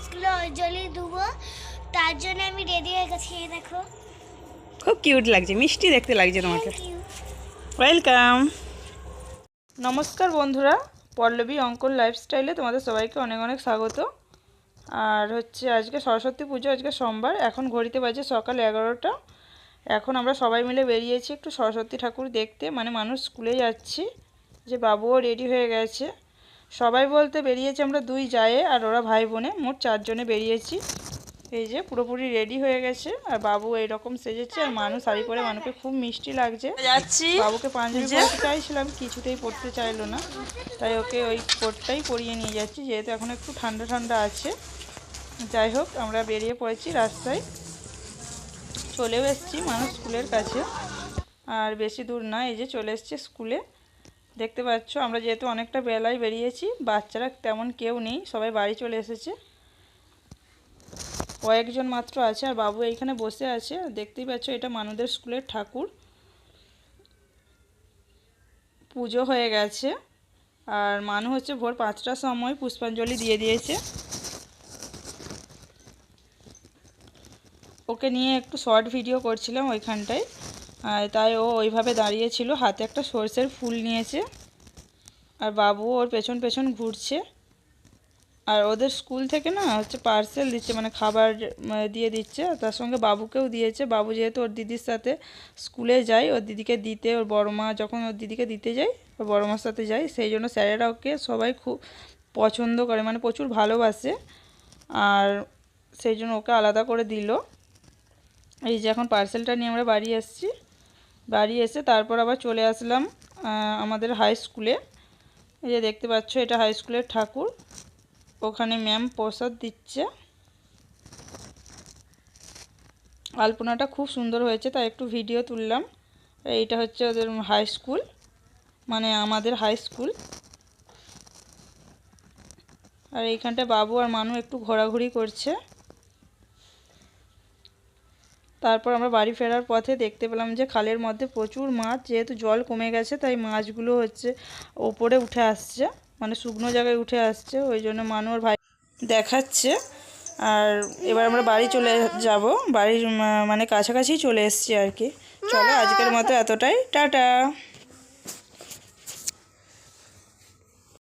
স্কুলে অঞ্জলি দেবো তার জন্য আমি রেডি হয়ে গেছি এই দেখো। খুব কিউট লাগছে মিষ্টি দেখতে লাগছে তোমাকে। ওয়েলকাম নমস্কার বন্ধুরা পল্লবী অঙ্কন লাইফস্টাইলে তোমাদের সবাইকে অনেক অনেক স্বাগত। আর হচ্ছে আজকে সরস্বতী পুজো আজকে সোমবার এখন ঘড়িতে বাজে সকাল এগারোটা। এখন আমরা সবাই মিলে বেরিয়েছি একটু সরস্বতী ঠাকুর দেখতে মানে মানুষ স্কুলে যাচ্ছি যে বাবুও রেডি হয়ে গেছে। সবাই বলতে বেরিয়েছি আমরা দুই জায়ে আর ওরা ভাই বোনে মোট চারজনে বেরিয়েছি। এই যে পুরোপুরি রেডি হয়ে গেছে আর বাবু এইরকম সেজেছে আর মানুষ শাড়ি পরে মানুষকে খুব মিষ্টি লাগছে। বাবুকে পাঞ্জাবি পরতে চাইছিলাম কিছুতেই পরতে চাইলো না। তাই ওকে ওই কোটটাই পরিয়ে নিয়ে যাচ্ছি যেহেতু এখন একটু ঠান্ডা ঠান্ডা আছে। যাই হোক আমরা বেরিয়ে পড়েছি রাস্তায়। চলেও এসেছি মানুষ স্কুলের কাছে। আর বেশি দূর না এই যে চলে এসেছি স্কুলে। দেখতে পাচ্ছ, আমরা যেহেতু অনেকটা বেলায় বেরিয়েছি, বাচ্চারা তেমন কেউ নেই, সবাই বাড়ি চলে এসেছে। কয়েকজন মাত্র আছে আর বাবু এইখানে বসে আছে। দেখতেই পাচ্ছ, এটা মানুদের স্কুলের ঠাকুর। পুজো হয়ে গেছে। আর মানু হচ্ছে ভোর পাঁচটার সময় পুষ্পাঞ্জলি দিয়ে দিয়েছে। ওকে নিয়ে একটু শর্ট ভিডিও করছিলাম ওইখানটায়। তাই ও ওইভাবে দাঁড়িয়েছিল, হাতে একটা সর্ষের ফুল নিয়েছে। আর বাবু ওর পেছন পেছন ঘুরছে। আর ওদের স্কুল থেকে না হচ্ছে পার্সেল দিচ্ছে মানে খাবার দিয়ে দিচ্ছে। তার সঙ্গে বাবুকেও দিয়েছে। বাবু যেহেতু ওর দিদির সাথে স্কুলে যায়, ওর দিদিকে দিতে, ওর বড় মা যখন ওর দিদিকে দিতে যায়, ওর বড় মার সাথে যায়, সেই জন্য স্যারেরা ওকে সবাই খুব পছন্দ করে মানে প্রচুর ভালোবাসে। আর সেই জন্য ওকে আলাদা করে দিল। এই যে এখন পার্সেলটা নিয়ে আমরা বাড়ি এসেছি বাড়ি এসে তারপর আবার চলে আসলাম আমাদের হাই স্কুলে এই যে দেখতে পাচ্ছ, এটা হাই স্কুলের ঠাকুর। ওখানে ম্যাম প্রসাদ দিচ্ছে। আলপনাটা খুব সুন্দর হয়েছে, তাই একটু ভিডিও তুললাম। এইটা হচ্ছে ওদের হাই স্কুল মানে আমাদের হাই স্কুল আর এইখানটায় বাবু আর মানু একটু ঘোরাঘুরি করছে। তারপর আমরা বাড়ি ফেরার পথে দেখতে পেলাম যে খালের মধ্যে প্রচুর মাছ, যেহেতু জল কমে গেছে, তাই মাছগুলো হচ্ছে ওপরে উঠে আসছে মানে শুকনো জায়গায় উঠে আসছে, ওই জন্য মানুষ ভাই দেখাচ্ছে। আর এবার আমরা বাড়ি চলে যাব, বাড়ির মানে কাছাকাছি চলে এসছি আর কি। চলো আজকের মতো এতটাই, টাটা!